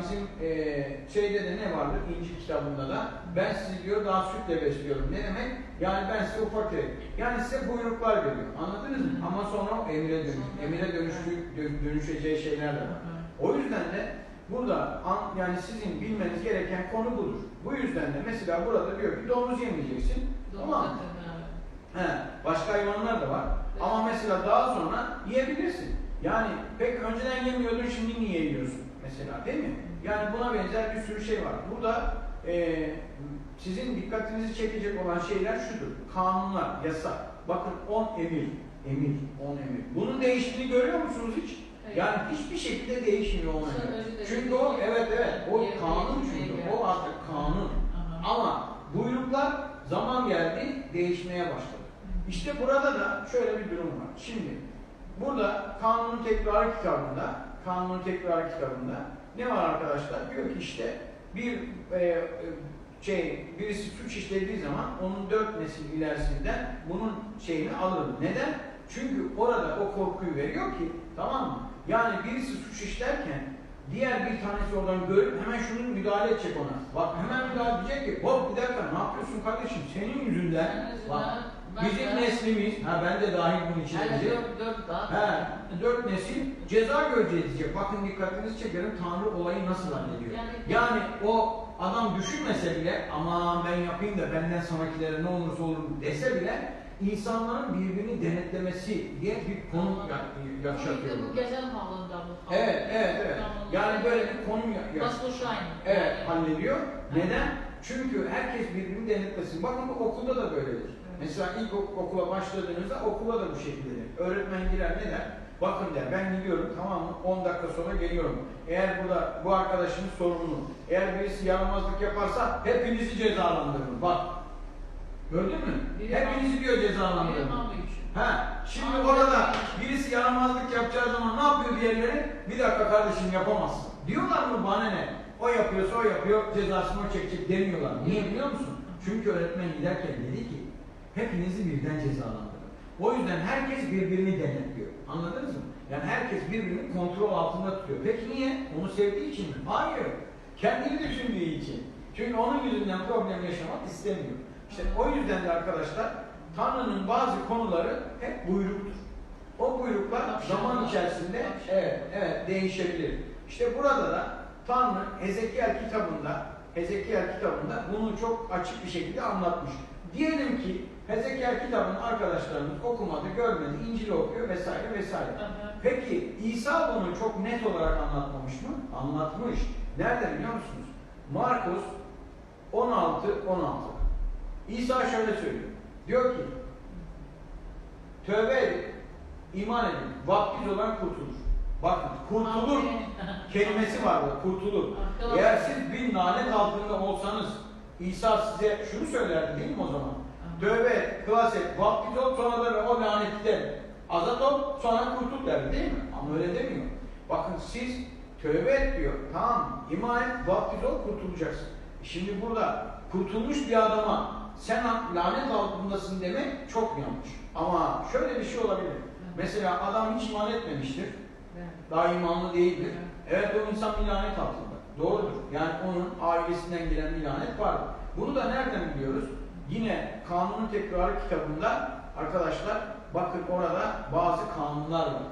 Bizim eee şeyde de ne vardır İncil kitabında da ben sizi diyor daha sütle besliyorum. Ne demek? Yani ben size ufak tefek. Yani size buyruklar veriyor. Anladınız mı? Ama sonra emire dönüş. Emire dönüştü, dö- dönüşeceği şeyler de var. O yüzden de burada an- yani sizin bilmeniz gereken konu budur. Bu yüzden de mesela burada diyor ki domuz yemeyeceksin. Tamam mı? He, başka hayvanlar da var. Ama mesela daha sonra yiyebilirsin. Yani pek önceden yemiyordun şimdi niye yiyorsun mesela değil mi? Yani buna benzer bir sürü şey var. Burada eee, sizin dikkatinizi çekecek olan şeyler şudur. Kanunlar, yasak. Bakın 10 emir. Emir, 10 emir. Bunun değiştiğini görüyor musunuz hiç? Hayır. Yani hiçbir şekilde değişmiyor o emir. Sadece Çünkü o evet evet o kanun çünkü. O artık kanun. Aha. Ama buyruklar zaman geldi değişmeye başladı. İşte burada da şöyle bir durum var. Şimdi burada kanunun tekrarı kitabında, kanunun tekrarı kitabında ne var arkadaşlar? Diyor ki işte bir e, e, şey birisi suç işlediği zaman onun dört nesil ilerisinden bunun şeyini alırım. Neden? Çünkü orada o korkuyu veriyor ki tamam mı? Yani birisi suç işlerken diğer bir tanesi oradan görüp hemen şunun müdahale edecek ona. Bak hemen müdahale edecek ki hop bir dakika ne yapıyorsun kardeşim senin yüzünden bak bizim neslimiz ha ben de dahil bunun içine Yani dört, dört daha. He, dört nesil ceza göreceğiz diyecek. Bakın dikkatinizi çekerim Tanrı olayı nasıl hallediyor. Yani- Yani o adam düşünmese bile aman ben yapayım da benden sonrakilere ne olursa olur dese bile insanların birbirini denetlemesi diye bir konu ya- yaşatıyor. Bu gezen havlında bu. Evet, evet, evet. Yani böyle bir konu ya- ya- Nasıl Schein. Evet, hallediyor. Neden? Çünkü herkes birbirini denetlesin. Bakın bu okulda da böyledir. Mesela ilk ok- okula başladığınızda okula da bu şekildedir. Öğretmen girer ne der? Bakın der ben gidiyorum tamam mı? 10 dakika sonra geliyorum. Eğer burada bu arkadaşınız sorumlu. Eğer birisi yaramazlık yaparsa hepinizi cezalandırır. Bak. Gördün mü? Biri Hepinizi diyor Bir cezalandırır. mamlu için. Ha, şimdi Abi, orada birisi yaramazlık yapacağı zaman ne yapıyor diğerleri? Bir dakika kardeşim yapamazsın. Diyorlar mı bana ne? O yapıyorsa o yapıyor, cezasını o çekecek demiyorlar. Niye biliyor musun? Çünkü öğretmen giderken dedi ki, hepinizi birden cezalandırın. O yüzden herkes birbirini denetliyor. Anladınız mı? Yani herkes birbirini kontrol altında tutuyor. Peki niye? Onu sevdiği için mi? Hayır. Kendini düşündüğü için. Çünkü onun yüzünden problem yaşamak istemiyor. İşte o yüzden de arkadaşlar Tanrı'nın bazı konuları hep buyruktur. O buyruklar zaman içerisinde evet, evet değişebilir. İşte burada da Tanrı Hezekiel kitabında Hezekiel kitabında bunu çok açık bir şekilde anlatmış. Diyelim ki Hezekiel kitabını arkadaşlarımız okumadı, görmedi, İncil'i okuyor vesaire vesaire. Aha. Peki İsa bunu çok net olarak anlatmamış mı? Anlatmış. Nerede biliyor musunuz? Markus 16 16. İsa şöyle söylüyor. Diyor ki Tövbe edin, iman edin. Vaptiz olan kurtulur. Bakın kurtulur kelimesi var burada, kurtulur. Eğer siz bir lanet altında olsanız İsa size şunu söylerdi değil mi o zaman? Tövbe kılas et, vaptiz ol sonra da o lanetten azat ol sonra kurtul derdi değil mi? Ama öyle demiyor. Bakın siz tövbe et diyor. Tamam? İman et, vaptiz ol kurtulacaksın. Şimdi burada kurtulmuş bir adama sen lanet altındasın demek çok yanlış. Ama şöyle bir şey olabilir. Mesela adam hiç iman etmemiştir. Daha imanlı değildir. Evet o insan bir lanet altında. Doğrudur. Yani onun ailesinden gelen bir lanet vardır. Bunu da nereden biliyoruz? Yine Kanunun Tekrarı kitabında arkadaşlar bakın orada bazı kanunlar var.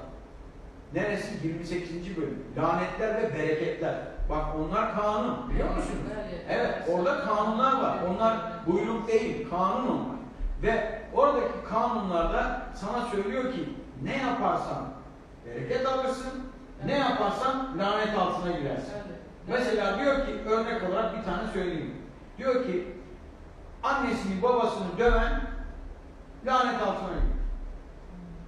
Neresi? 28. bölüm. Lanetler ve bereketler. Bak onlar kanun. Biliyor musunuz? Evet, orada kanunlar var. Onlar buyruk değil, kanun onlar. Ve oradaki kanunlarda sana söylüyor ki ne yaparsan bereket alırsın, ne yaparsan lanet altına girersin. Mesela diyor ki örnek olarak bir tane söyleyeyim. Diyor ki annesini babasını döven lanet altına girer.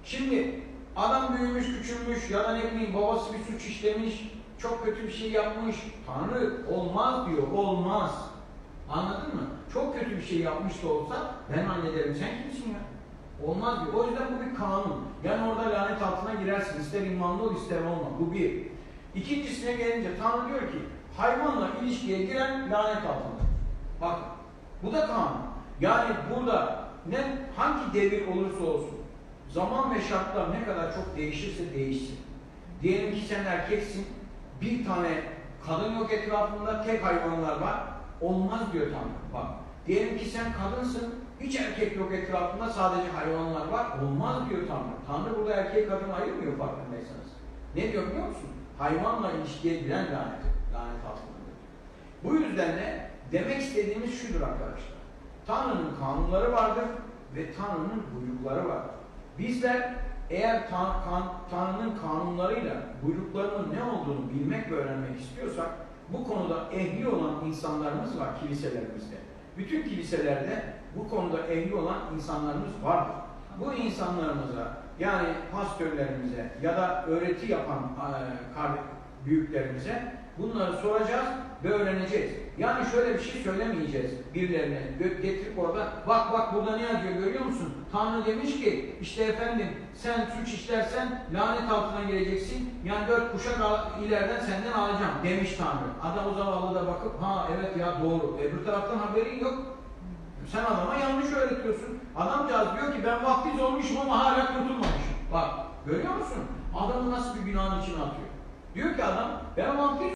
Şimdi adam büyümüş küçülmüş ya da ne bileyim babası bir suç işlemiş çok kötü bir şey yapmış. Tanrı olmaz diyor olmaz. Anladın mı? Çok kötü bir şey yapmış da olsa ben hallederim. Sen kimsin ya? Olmaz diyor. O yüzden bu bir kanun. Yani orada lanet altına girersin. İster imanlı ol ister olma. Bu bir. İkincisine gelince Tanrı diyor ki hayvanla ilişkiye giren lanet altında. Bak bu da kanun. Yani burada ne hangi devir olursa olsun zaman ve şartlar ne kadar çok değişirse değişsin. Diyelim ki sen erkeksin bir tane Kadın yok etrafında tek hayvanlar var. Olmaz diyor Tanrı. Bak. Diyelim ki sen kadınsın. Hiç erkek yok etrafında sadece hayvanlar var. Olmaz diyor Tanrı. Tanrı burada erkeği kadın ayırmıyor farkındaysanız. Ne diyor biliyor musun? Hayvanla ilişkiye giren lanet. Lanet altındadır. Bu yüzden de demek istediğimiz şudur arkadaşlar. Tanrı'nın kanunları vardır ve Tanrı'nın buyrukları vardır. Bizler eğer Tan- kan- Tanrı'nın kanunlarıyla buyruklarının ne olduğunu bilmek ve öğrenmek istiyorsak bu konuda ehli olan insanlarımız var kiliselerimizde. Bütün kiliselerde bu konuda ehli olan insanlarımız vardır. Bu insanlarımıza yani pastörlerimize ya da öğreti yapan e, büyüklerimize bunları soracağız ve öğreneceğiz. Yani şöyle bir şey söylemeyeceğiz birilerine getirip orada bak bak burada ne yazıyor görüyor musun? Tanrı demiş ki işte efendim sen suç işlersen lanet altına gireceksin. Yani dört kuşak ileriden senden alacağım demiş Tanrı. Adam o zavallı da bakıp ha evet ya doğru. Öbür taraftan haberin yok. Sen adama yanlış öğretiyorsun. Adamcağız diyor ki ben vaftiz olmuşum ama hala kurtulmamışım. Bak görüyor musun? Adamı nasıl bir günahın içine atıyor. Diyor ki adam ben vaftiz